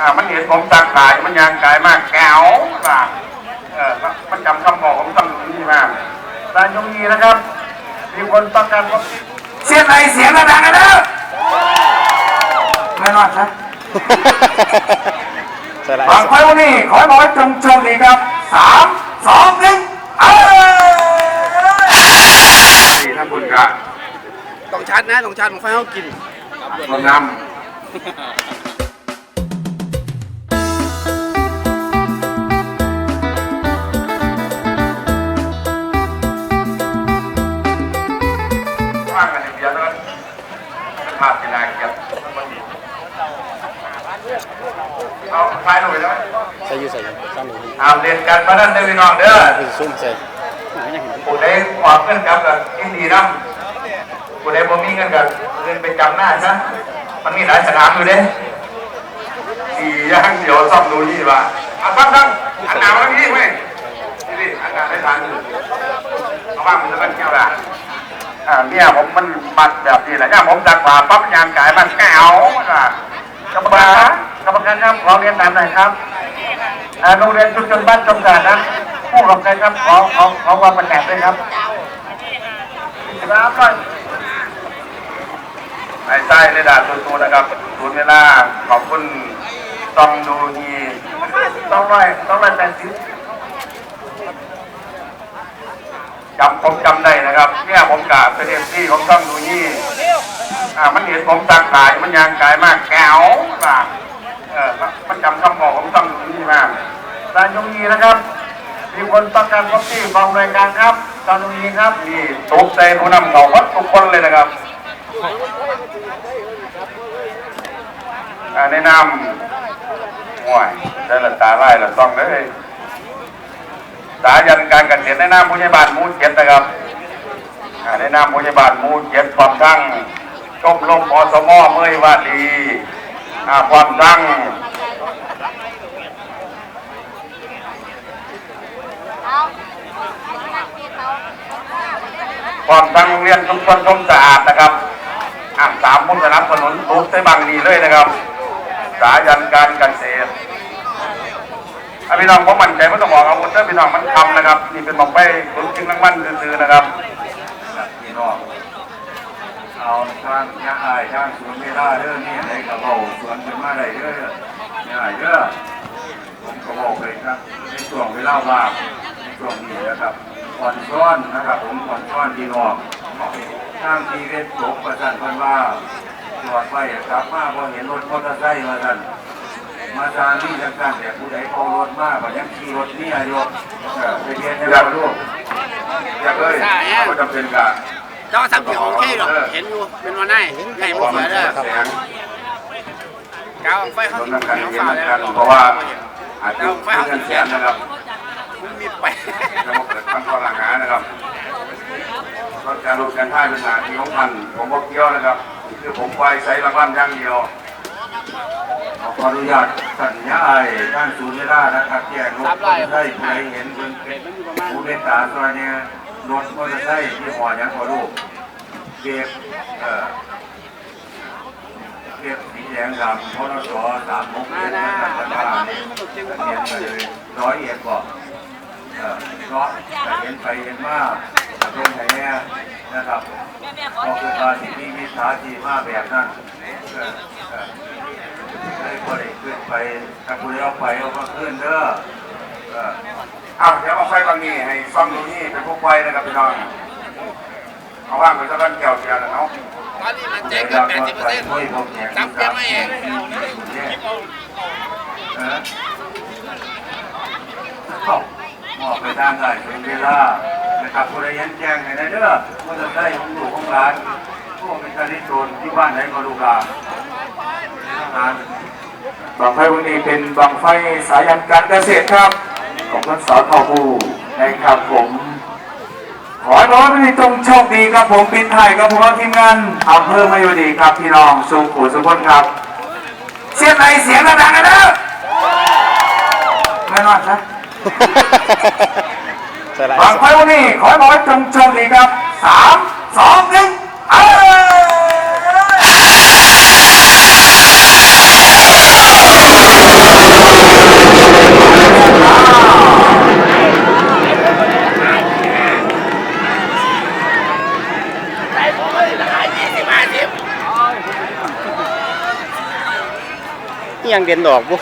อ่ามันเห็นผมตากายมันยางกายมากแก้วว่าเออมันจำคำบอกของต้องนี่มากรายยงยีนะครับ มีคนต้องการวัคซีนเสียงไหนเสียงดังๆกันแล้วไม่รอดครับใส่ไรบางไฟวันนี้ขอให้บอกให้จงโชคดีครับสามสองหนึ่งเอ้ยที่ท่านบุญกะต้องชัดนะต้องชัดของไฟเขากินคนนำ เอาไฟลงไปแล้วใส่อยูใส่อยูซ้ำหนึ่งเอาเรียนกันมาด้านเด้อพี่น้องเด้อไปซุ่มใส่ไม่ยังเห็นผู้ใดขอเงินกับกับยินดีนำผู้ใดบ่มีเงินกับเงินไปจำหน้าซะมันมีหลายสนามอยู่เด้สี่อย่างเดียวซ่อมดูนี่ว่าเอาตั้งตั้งอันหนาวแล้วพี่เว้ยนี่ดิอันหนาวได้ทานอยู่เอาว่างมันจะเป็นแก้วละอ่าเนี่ยผมมันมัดแบบนี้แหละเนี่ยผมดักกว่าปั๊บยางกายมันแก้วอะกรรมการ กรรมการครับขอเรียนตามหน่อยครับโรงเรียนชุมชนบ้านจงกานะผู้กับใครครับขอขอขอความประกาศด้วยครับครับก่อนไอ้ใต้ในด่านตูนะครับศูนย์เวลาขอบคุณต้องดูฮีต้องร้อยต้องร้อยแปดสิบจำผมจำได้นะครับเนี่ยผมกะเป็นเอฟซีของต้องดูฮีอ่ามันเห็นผมตากายมันยางกายมากแก้วว่า เออมันจำคำบอกของต้องนี่มากรายยงยีนะครับ มีคนต้องการวัคซีนกองรายการครับตอนนี้ครับนี่ตกใจผู้นำเขาวัดทุกคนเลยนะครับอ่าแนะนำห่วยได้ละตาไล่ละต้องเลยสายันการเกษียแนะนำผู้ใหญ่บ้านมูเจ็ดนะครับอ่าแนะนำผู้ใหญ่บ้านมูเจ็ดความทั้งชมรมอสมอเมื่อยวาดีความดัง ความดังโรงเรียนทุกคนชมสะอาดนะครับอ่าสามมุนสนับสนุนทุกใช้บางดีเลยนะครับ สายันการเกษตรอะพี่น้องผมมั่นใจไม่ต้องบอกอาวุธเด้อพี่น้องมันทำนะครับนี่เป็นบอกไปผลจริงรางวัลซื้อๆนะครับพี่น้องเอาทางยาอายทางสวนไม่ได้เด้อนี่ในกระเป๋าสวนเป็นมาได้เด้อยาอายเด้อผมก็บอกเลยครับในช่วงเวลาว่างในช่วงนี้นะครับ ผ่อนช้อนนะครับผมผ่อนช้อนพี่น้องทางทีเวทจบประสันพันว่าจอดไปกลับมาพอเห็นรถมอเตอร์ไซค์มาท่านมาทางนี้จังกันแต่ผู้ใดเอารถมาก็ยังขี่รถนี่อายุเออไปเรียนให้เราลูกอยากเลยก็จำเป็นกับเจ้าสับเกี่ยวโอเคหรอกเห็นอยู่เป็นวันไหนไก่หมดเลยเด้อแสงกาวไฟเขารถกินนักการเหนียวเรียนฝ่านักเลยการเพราะว่าอาจจะเงินแสนนะครับมันมีไป จะมาเกิดความข้อหลังหานะครับรถการรถการท่ายเป็นหน้าที่ของท่านผมบอกเกี่ยวนะครับคือผมไปใช้รางวัลอย่างเดียวขออนุญาตสัญญาไอ้ท่านศูนย์เวลานะครับแจ้งรถไซค์ผู้ใดเห็นเป็นผู้เมตตาซอยเนี่ยรถมอเตอร์ไซค์ที่ห่อยังขอลูกเก็บเอ่อเก็บสีแดงดำพนสสามหกเจ็ดนะนะครับแต่ประตอธานนนี้มันตกจริงเห็ก็นไปเลยร้อยเอ็ดบอก เออเนาะแต่เห็นไปเห็นมาเป็นไงเนี่ยนะครับพอคือการที่มีมิจฉาชีพมาแบบนั้นเออเออเลยพอได้ขึ้นไปถ้าคุณเอาไปเอามาขึ้นเด้อเอออ้าวเดี๋ยวเอาไฟบางนี้ให้ซ่อมดูนี่เป็นพวกไฟนะครับพี่น้องเอาว่างไว้สักกันแก้วเดียวนะเนาะตอนนี้มันเจ๊งเกินแปดสิบเปอร์เซ็นต์จำเก็บไว้เองเออเข้าห มอบไปทางไหนเป็นเวลานะครับคุณได้ยันแจ้งให้นเด้อว่าจะได้ของลูกของหลานพวกเป็นการที่โจรที่บ้านไหนก็ลูกาทหารบางไฟวันนี้เป็นบางไฟสายันการเกษตรครับ ของท่านสอทอบูนะครับผม ขอให้น้องพี่จงโชคดีครับผมปินไทยกับพวกเราทีมงานอำเภอมายุดีครับพี่น้องสุขุสุพนครับ เสียงไหนเสียงดังๆกันแล้วไม่รอดครั ใช่แล้างไฟวันนี้ขอให้บอยจงโชคดีครับสามสองหนึ่งเอายังเด่นดอกบ่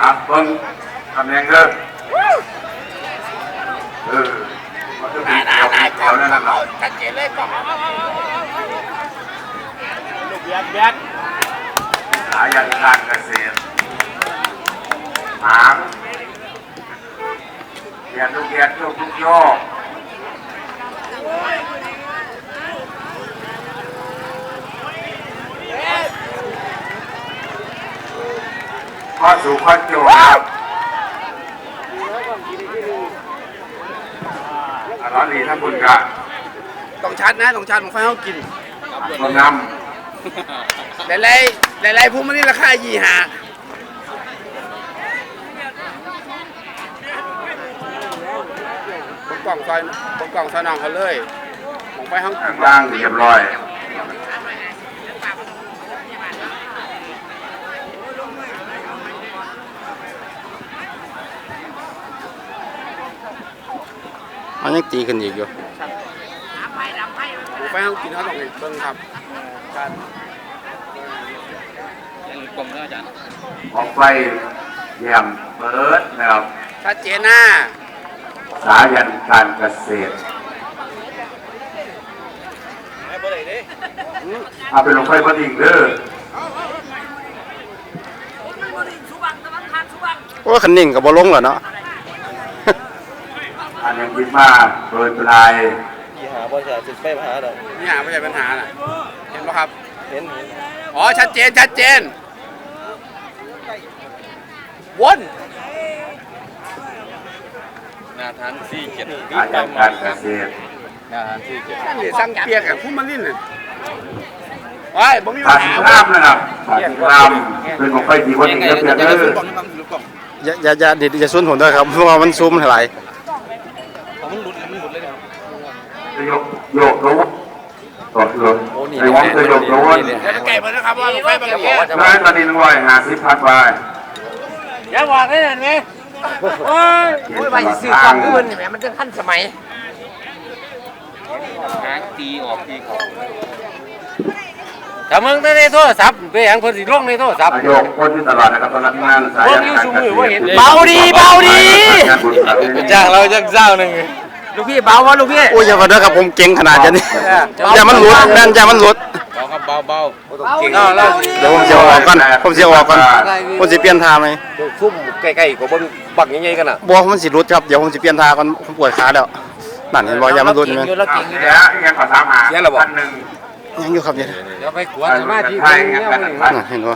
อะเบิ่ ตำแหน่งเด้อเออมันจะมีแถวแถวนั่นน่ะชัดเจนเลยก่องลูกเบียดเบียดสายันการเกษตรหางเรียนลูกเรียนลูกทุกโยกข้อสู่ข้อโจทย์ครับ อร่อยดีท่านบุญกะต้องชัดนะต้องชัดผมไฟเขากินคนนหลายๆหลายๆพวกมันนี่ราคายี่หาผมกล่องซอยผมกล่องซอยน้องเขาเลยผมไปห้องกลางเรียบร้อย มันยังตีกันอีกอยู่ผมไปห้องกินเขาต้องเบิ่งครับการออกไฟเยี่ยมเปิดนะครับชัดเจนนะสายันการเกษตรเอาไปลงไฟพอดีเด้อโอ้คันนิ่งกับบอลงเหรอเนาะ อันยังคิดมาโดยปลายยี่หาบริษัทจะไปหาดอกนี่หาไม่ใช่ปัญหาน่ะเห็นปะครับ เห็นเห็นอ๋อ ชัดเจน ชัดเจน วนหนาทานสี่เจ็ดสายันการเกษตรหนาทานสี่เจ็ดนั่นดิสั่งเปียกอะพุ่มมันลิ้นน่ะไว้บ่มีตาปัญสีหาน้ำนะครับตาสีน้ำเป็นของไฟดีคนหนึ่งเด้อเพียงเด้ออย่าอย่าอย่าเดี๋ยวอย่าซุนผมด้วยครับเพราะว่ามันซูมหลาย มันหลุดมันหลุดเลยนะ จะยกโยกรู้ตดเลยไอ้วงจะยกรู้ว่าเดี๋ยวจะไก่มานะครับว่าไฟมันแก่ได้ตอนนี้หนึ่งร้อยห้าสิบพันไปอย่าบอกได้ไหมโอ้ยโอ้ยไปซื้อกล่องอื่นแหมมันจะทันสมัยหางตีออกตีเขาถ้ามึงได้ในโทรศัพท์ไปยังเพิ่นสิลงในโทรศัพท์นายกคนที่ตลาดนะครับตอนรับงานสายการเกษตรเบาดีเบาดีงานบุญครับจ้างเราจักเจ้าหนึ่ง ลูกพี่เบาวะลูกพี่ๆโอ้ยอย่ามาด้วยครับผมเก่งขนาดนี้อย่ามันหลุดนั่นอย่ามันหลุดเบาครับเบาเบาเก่งเราเดี๋ยวผมจะออกก่อนผมจะออกก่อนผมจะเปลี่ยนท่าไหมซุ่มใกล้ๆกับบังบักยังไงกันอะบัวมันสิหลุดครับเดี๋ยวผมจะเปลี่ยนท่าก่อนผมปวดขาแล้วนั่นเห็นบ่อย่ามันหลุดไหมแล้วเก่งอยู่เดี๋ยวยังขอสามหาพันหนึ่งยังอยู่ครับเนี่ยเดี๋ยวไปกวนสมาธิไทยยังกันพันนั่นเห็นบ่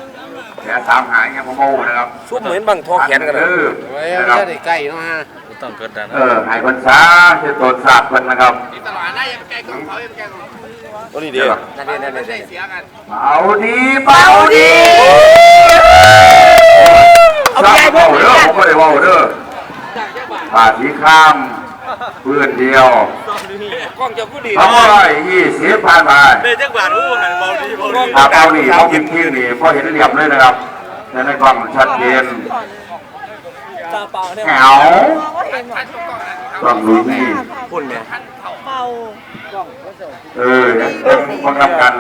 เดี๋ยวสามหายังโมโม่นะครับซุ่มเหมือนบังทอแขนกันเอเลยอไม่นะครับได้ใกล้เนาะฮะ ต้องเกิดดันเออให้คนช้าเจะตรวจสอบคนนะครับตลอดนะอย่าไปใกล้ของเขาอย่าไปใกล้ของเขาตัวนี้เดียวนั่นนี่นั่นไม่นี่ได้เสียกันเบาดีเบาดีเอาใจพวกเด้อผมไม่ได้ว่าเด้อป่าสีข้ามเพื่อนเดียวกล้องจะพูดดีสองร้อยยี่สิบพันบาทเบจักบาทรู้หันเบาดีเบาดีอาเป้านี่เขากินที่นี่พอเห็นเรียบเลยนะครับแต่ในกล้องชัดเจนแถว ต้องดูนี่คุณเนี่ยเออต้องบังคับกัน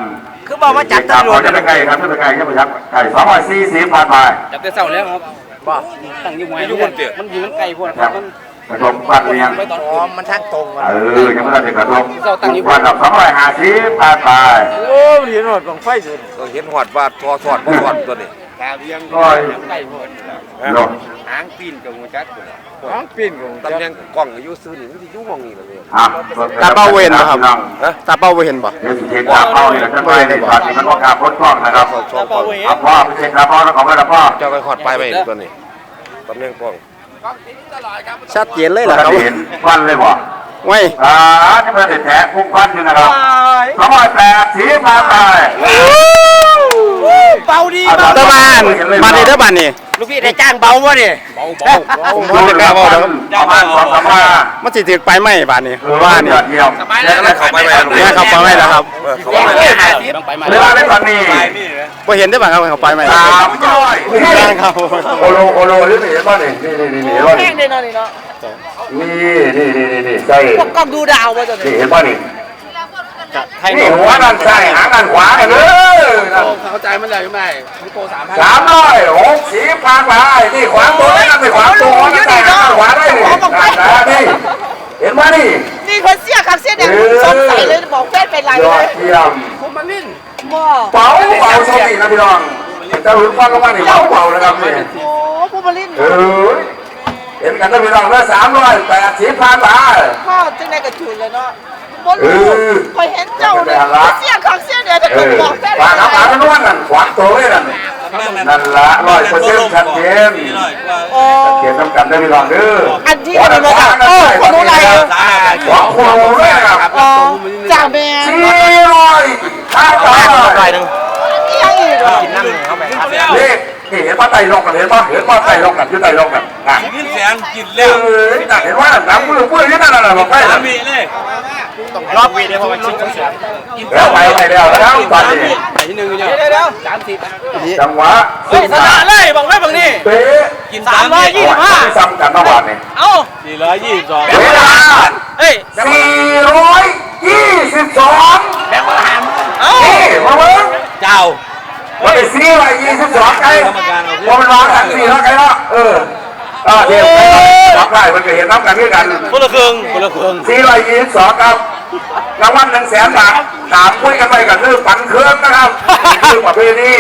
คือบอกว่าจับตำรวจจะไปไกลครับจะไปไกลจะไปยักไก่สองร้อยสี่สิบพันบาทจับแต่เศร้าแล้วครับบ้าตั้งอยู่ไงอยู่บนเตียงมันอยู่มันไกลพวกครับกระทงบ้านเรียงไปตอนอ๋อมันทางตรงเออยังไม่ได้กระทงวันดับสองร้อยห้าสิบพันบาทโอ้เห็นหอดบังไฟสุดเห็นหอดว่าทอสอดบ่ทอดตัวนี้ ก็ไกลพวกเนาะหางปีนกับงูจักหางปีนกับตำแหน่งกล้องอยู่ซื้อนี่มันสิอยู่มองนี่ล่ะเว้ยอะตาเป้าเวนบ่ครับฮะตาเป้าบ่เห็นบ่เดี๋ยวสิเช็คตาเป้านี่แหละจะไปในตอนนี้มันก็การพ้นกล้องนะครับชอบกล้องเอาพ่อไปเช็คตาเป้าแล้วของก็แล้วพ่อเจ้าไปหอดปลายไปตัวนี้ตำแหน่งกล้องชัดเจนเลยเราล่ะครับเห็นควันเลยบ่ไว้อ่าที่มันแท้พุ่งควันอยู่นะครับสองร้อยแปดสีมาไป เบาดีตะบ้านบ้านนี้เด้อบ้านนี้ลูกพี่ได้จ้างเบาบ่นี่เบาเบาผมดูบ่ได้แล้กล้าวเว้าว่าแล้วครับประมาณสองสามว่ามันสิถึกไปไหมบ้านนี้เออว่าว่านี่นี่เดียวแล้วเข้าไปไหมเนี่ยเขาไปไหมแล้วครับเข้าไปไหมเวลาในตอนนี้บ่เห็นได้อบ้างครับเขาไปไหมสามร้อยครับโอโลโอโลหรือนี่บ้านนี่นี่นี่นี่บ้านนี่นี่นี่นี่นี่นี่ใช่กล้องดูดาวบ่ตัวนี้นี่เห็นบ้าน นี่จะไทยนี่หัวด้านซ้ายหางด้านขวากันเลยโอ้เข้าใจมันเลยไม่พี่โกสามพันสามร้อยหกสิบพันไปนี่ขวางตัวนี่นะไม่ขวางตัวนะแต่หางด้านขวาได้นี่นะนี่เห็นไหมนี่นี่คนเสียครับเสียแดงสงสัยเลยบอกแฟนเป็นไรยเลอดยเยี่ยมผมมาลิ่นบ่เป่าเป่าโชคดีนะพี่น้องจะลุ้นฟันลงมานี่เป่าเป่านะครับนี่โอ้ผู้บริหเออเห็นกันนะพี่น้องแล้วสามร้อยแปดสิบพันบาทพ่อจึงได้กระชุนเลยเนาะ บ่รู้คอยเห็นเจ้าเนี่ยเสียครับเสียแดงแต่เอคนอบอกแฟนปากขาเป็นนวลนั่นขวางตัวเลยนั่นนั่นละร้อยเปอร์เซ็นต์ชัดเจนโอ้เขียนน้ำกันได้พี่น้องเด้ออันที่มันมาจากเออคนรู้อะไรขวางควงเลยครับอ๋อจ่าแม่สี่ร้อยห้าร้อยนี่ยังอีกเหรอเลขนี่เห็นว่าไต่ลงกันเห็นป่ะเห็นว่าไต่ลงกันยืดไต่ลงกันอะขึ้นแสงกินเออเห็นว่าหนังมือมือยืดนั่นน่ะบอกไปแล้วมีเลย ต้องรอบวีเดียวพอมาชิมเสียงแล้วไปไปแล้วแล้วตอนนี้ไหนหนึ่งอยู่เดี๋ยวเดี๋ยวสามสิบจังหวะเฮ้ยชนะเลยบอกแม่บางนี่เป๊ะกินสามร้อยยี่สิบห้าซ้ำกันเมื่อวานเนี่ยเอ้าสี่ร้อยยี่สิบสองเวลาเฮ้ยสี่ร้อยยี่สิบสองเอ้านี่มาเบิ้งเจ้าว่าไปสี่ร้อยยี่สิบสองไกลว่ามันวางกันสี่แล้วไกลเนาะเออ ออเดี๋ยวรับได้มันก็เห็นน้ำกันด้วยกันคนละครึ่งคนละครึ่งสี่ร้อยยี่สิบสองครับรางวัลหนึ่งแสนบาทตามคุยกันไปกับคือฝันเครื่องนะครับนี่คือประเพณี